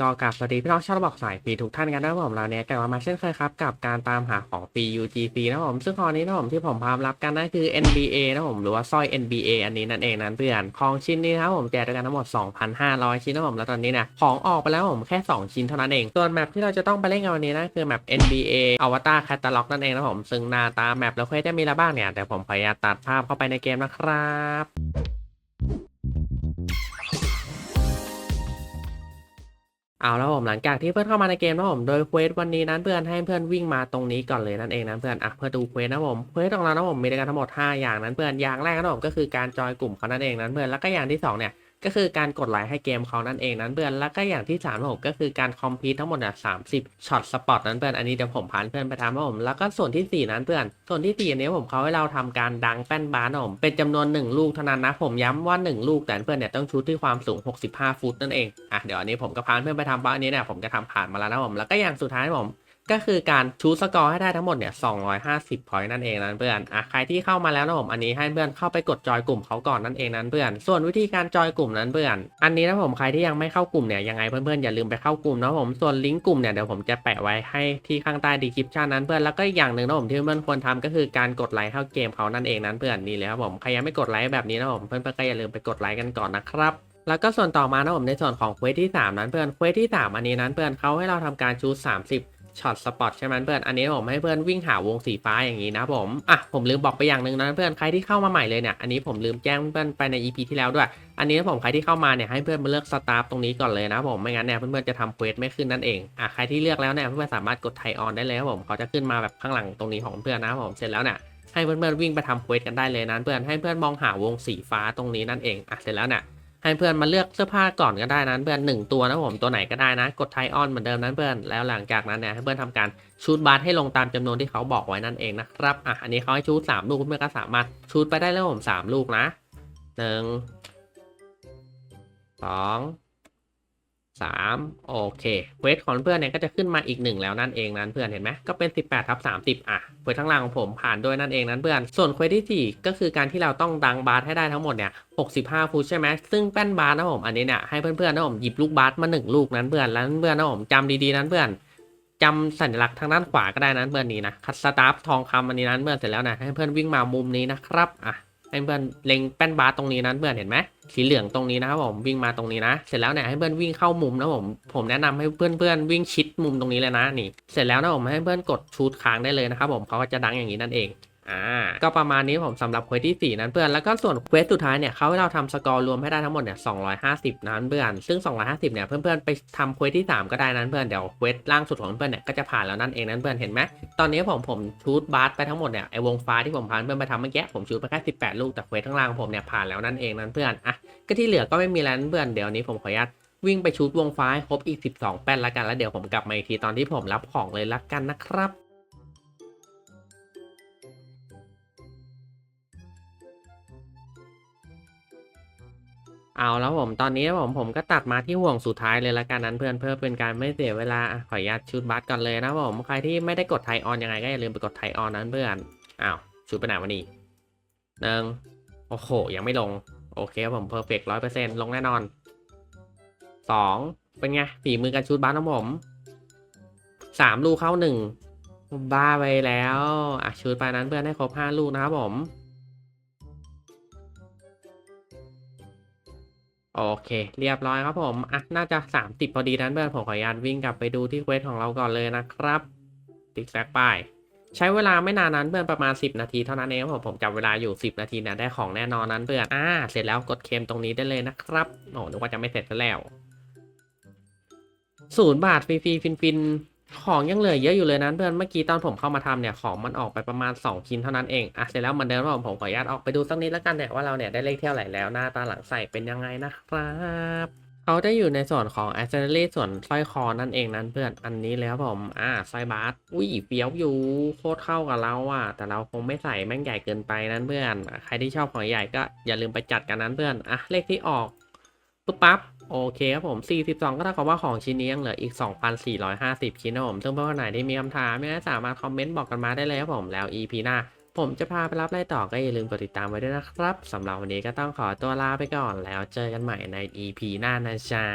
ก็กราบสวัสดีพี่น้องชาวระบอกสายฟรีทุกท่านกันนะครับผมเราเนี่ยกลับมาเช่นเคยครับกับการตามหาของฟี UGC นะครับผมซึ่งคราวนี้นะผมที่ผมพามรับกันนั่นคือ NBA นะครับผมหรือว่าสร้อย NBA อันนี้นั่นเองนั้นเพื่อนของชิ้นนี้นะครับผมแจกด้วยกันทั้งหมด 2,500 ชิ้นนะครับผมแล้วตอนนี้นี่ยของออกไปแล้วผมแค่ 2 ชิ้นเท่านั้นเอง ส่วนแมปที่เราจะต้องไปเล่นกันวันนี้นะคือแมป NBA Avatar Catalog นั่นเองนะครับผมซึ่งหน้าตาแมปแล้วเควสจะมีอะไรบ้างเนี่ยแต่ผมพยายามตัดภาพเข้าไปในเกมนะครับ เอาแล้วผมหลังจากที่เพื่อนเข้ามาในเกมนะผมโดยเควสวันนี้นั้นเพื่อนให้เพื่อนวิ่งมาตรงนี้ก่อนเลยนั่นเองนะเพื่อนอะเพื่อดูเควสนะผมเควสของเรานะผมมีด้วยกันทั้งหมด 5 อย่างนั้นเพื่อนอย่างแรกนะผมก็คือการจอยกลุ่มเขานั่นเองนั้นเพื่อนแล้วก็อย่างที่สองเนี่ย ก็คือการกดไลค์ให้เกมเขานั่นเองนั้นเพื่อนแล้วก็อย่างที่สามผมก็คือการคอมพิวทั้งหมดเนี่ยสามสิบช็อตสปอตนั้นเพื่อนอันนี้เดี๋ยวผมพานเพื่อนไปทำนะผมแล้วก็ส่วนที่สี่นั้นเพื่อน ส่วนที่สี่อันนี้ผมเขาให้เราทำการดังแป้นบาสนผมเป็นจำนวนหนึ่งลูกเท่านั้นนะผมย้ำว่าหนึ่งลูกแต่เพื่อนเนี่ยต้องชุดที่ความสูง 65 ฟุตนั่นเองอะเดี๋ยวอันนี้ผมก็พานเพื่อนไปทำเพราะอันนี้เนี่ยผมจะทำผ่านมาแล้วนะผมแล้วก็อย่างสุดท้ายผม ก็คือการชูสกอร์ให้ได้ทั้งหมดเนี่ย250พอยต์นั่นเองนะเพื่อนอะใครที่เข้ามาแล้วนะผมอันนี้ให้เพื่อนเข้าไปกดจอยกลุ่มเขาก่อนนั่นเองนั้นเพื่อน ส่วนวิธีการจอยกลุ่มนั้นเพื่อน อันนี้นะผมใครที่ยังไม่เข้ากลุ่มเนี่ยยังไงเพื่อนๆอย่าลืมไปเข้ากลุ่มนะผมส่วนลิงก์กลุ่มเนี่ยเดี๋ยวผมจะแปะไว้ให้ที่ข้างใต้ดีคริปชันนั้นเพื่อนแล้วก็อีกอย่างหนึ่งนะผมที่เพื่อนควรทำก็คือการกดไลค์เข้าเกมเขานั่นเองนั้นเพื่อนนี่เลยครับผมใครยังไม่กดไลค์แบบนี้นะผมเพื่อนๆก็อย่าลืมไปกดไลค์กันก่อนนะครับแล้วก็ส่วนต่อมานะผมในส่วนของเควสที่ 3 นั้นเพื่อนเควสที่ 3 อันนี้นั้นเพื่อนเขาให้เราทำการชู30 ช็อตสปอตใช่ไหมเพื่อน อันนี้ผมให้เพื่อนวิ่งหาวงสีฟ้าอย่างนี้นะผม อะผมลืมบอกไปอย่างหนึ่งนะเพื่อน ใครที่เข้ามาใหม่เลยเนี่ย อันนี้ผมลืมแจ้งเพื่อนไปใน EP ที่แล้วด้วย อันนี้ผมใครที่เข้ามาเนี่ยให้เพื่อนมาเลือกสตาฟตรงนี้ก่อนเลยนะผม ไม่งั้นเนี่ยเพื่อนๆจะทำเควสไม่ขึ้นนั่นเอง อะใครที่เลือกแล้วเนี่ยเพื่อนๆสามารถกดไทออนได้เลยครับผม เขาจะขึ้นมาแบบข้างหลังตรงนี้ของเพื่อนนะผม เสร็จแล้วเนี่ยให้เพื่อนๆวิ่งไปทำเควสกันได้เลยนะเพื่อน ให้เพื่อนมองหาวงสีฟ้าตรงนี้นั่นเอง อะเสร็จแล้วเนี่ย ให้เพื่อนมาเลือกเสื้อผ้าก่อนก็ได้นั้นเพื่อนหนึ่งตัวนะผมตัวไหนก็ได้นะ กดไทออนเหมือนเดิมนั้นเพื่อนแล้วหลังจากนั้นเนี่ยให้เพื่อนทำการชูดบาสให้ลงตามจำนวนที่เขาบอกไว้นั่นเองนะครับอะอันนี้เขาให้ชูดสามลูกเพื่อนก็สามารถชูดไปได้แล้วผมสามลูกนะหนึ่ งสามโอเคเควสของเพื่อนเนี่ยก็จะขึ้นมาอีกหนึ่งแล้วนั่นเองนั้นเพื่อนเห็นไหมก็เป็น 18ทับ30 อะเควสข้างล่างของผมผ่านด้วยนั่นเองนั้นเพื่อน ส่วนเควสที่สี่ก็คือการที่เราต้องดังบาสให้ได้ทั้งหมดเนี่ย65 ฟุตใช่ไหมซึ่งแป้นบาสนะผมอันนี้เนี่ยให้เพื่อนๆนะผมหยิบลูกบาสมาหนึ่งลูกนั้นเพื่อนแล้วเพื่อนนะผมจำดีๆนั้นเพื่อนจำสัญลักษณ์ทางด้านขวาก็ได้นั้นเพื่อนนี้นะคัสตาร์ฟทองคำอันนี้นั้นเพื่อนเสร็จแล้วนะให้เพื่อนวิ่งมามุมนี้นะครับอะ ให้เพื่อนเล็งแป้นบาร์ตรงนี้นะเพื่อนเห็นไหมสีเหลืองตรงนี้นะครับผมวิ่งมาตรงนี้นะ เสร็จแล้วเนี่ยให้เพื่อนวิ่งเข้ามุมนะผมผมแนะนำให้เพื่อนเพื่อนวิ่งชิดมุมตรงนี้เลยนะนี่ เสร็จแล้วนะผมให้เพื่อนกดชูดค้างได้เลยนะครับผมเขาก็จะดังอย่างนี้นั่นเอง อ่าก็ประมาณนี้ผมสำหรับเควสที่ 4 นั้นเพื่อน แล้วก็ส่วนเควสสุดท้ายเนี่ยเขาให้เราทำสกอร์รวมให้ได้ทั้งหมดเนี่ย250 นั้นเพื่อน ซึ่ง 250 เนี่ยเพื่อนๆไปทำเควสที่ 3 ก็ได้นั้นเพื่อนเดี๋ยวเควสล่างสุดของเพื่อนเนี่ยก็จะผ่านแล้วนั่นเองนั้นเพื่อนเห็นไหมตอนนี้ผมผมชูดบาสไปทั้งหมดเนี่ยไอวงฟ้าที่ผมพาเพื่อนไปทำเมื่อกี้ผมชูดไปแค่18 ลูกแต่เควสข้างล่างของผมเนี่ยผ่านแล้วนั่นเองนั้นเพื่อนอะก็ที่เหลือก็ไม่มีแล้วนั่นเพื่อนเดี๋ยวนี้ผมขออนุญาตวิ่งไปชูดวงฟ้าครบอีก 12 แป้นละกันแล้วเดี๋ยวผมกลับมาอีกทีตอนที่ผมรับของเลยละกันนะครับ เอาแล้วผมตอนนี้ผมผมก็ตัดมาที่ห่วงสุดท้ายเลยละกันนั้นเพื่อนเพื่อเป็นการไม่เสียเวลาอะขออนุญาตชุดบัสก่อนเลยนะผมใครที่ไม่ได้กดไทออนยังไงก็อย่าลืมไปกดไทออนนั้นเพื่อนอ้าวชุดไปไหนวะนี่หนึ่งโอ้โหยังไม่ลง โอเคผมเพอร์เฟกร้อยเปอร์เซ็นต์ลงแน่นอนสองเป็นไงฝีมือการชุดบัสของผมสามลูกเข้าหนึ่งบ้าไปแล้วอะชุดไปนั้นเพื่อนให้ครบห้าลูกนะครับผม โอเค เรียบร้อยครับผมอะน่าจะ 30 พอดีนั้นเพื่อนผมขออนุญาตวิ่งกลับไปดูที่เควสของเราก่อนเลยนะครับ ติ๊กแซกไปใช้เวลาไม่นานนั้นเพื่อนประมาณ 10 นาทีเท่านั้นเองครับผมผมจับเวลาอยู่ 10 นาทีเนี่ยได้ของแน่นอนนั้นเพื่อนอ่าเสร็จแล้วกดเคมตรงนี้ได้เลยนะครับโอ้นึกว่าจะไม่เสร็จแล้วศูนย์บาทฟรีๆฟินๆ ของยังเหลือเยอะอยู่เลยนั้นเพื่อนเมื่อกี้ตอนผมเข้ามาทำเนี่ยของมันออกไปประมาณ 2 ชิ้นเท่านั้นเองอะเสร็จแล้วเหมือนเดิมครับผมขออนุญาตออกไปดูสักนิดแล้วกันเนี่ยว่าเราเนี่ยได้เลขเท่าไหร่แล้วหน้าตาหลังใส่เป็นยังไงนะครับเขาได้อยู่ในส่วนของ a c c e s s o r y ส่วนสร้อยคอนั่นเองนั้นเพื่อนอันนี้แล้วผมอ่าสร้อยบาสอุ้ยเฟี้ยวอยู่โคตรเข้ากับเราอะแต่เราคงไม่ใส่แม่งใหญ่เกินไปนั้นเพื่อน ใครที่ชอบของใหญ่ก็อย่าลืมไปจัดกันนั้นเพื่อนอะเลขที่ออกปุ๊บปั๊บ โอเคครับผม 42 ก็เท่ากับว่าของชิ้นนี้ยังเหลืออีก 2,450 ชิ้นนะผม ซึ่งเพื่อนๆไหนที่มีคำถามไม่สามารถคอมเมนต์บอกกันมาได้เลยครับผม แล้ว EP หน้า ผมจะพาไปรับไล่ต่อก็อย่าลืมกดติดตามไว้ด้วยนะครับสำหรับวันนี้ก็ต้องขอตัวลาไปก่อนแล้วเจอกันใหม่ใน EP หน้านะจ๊ะ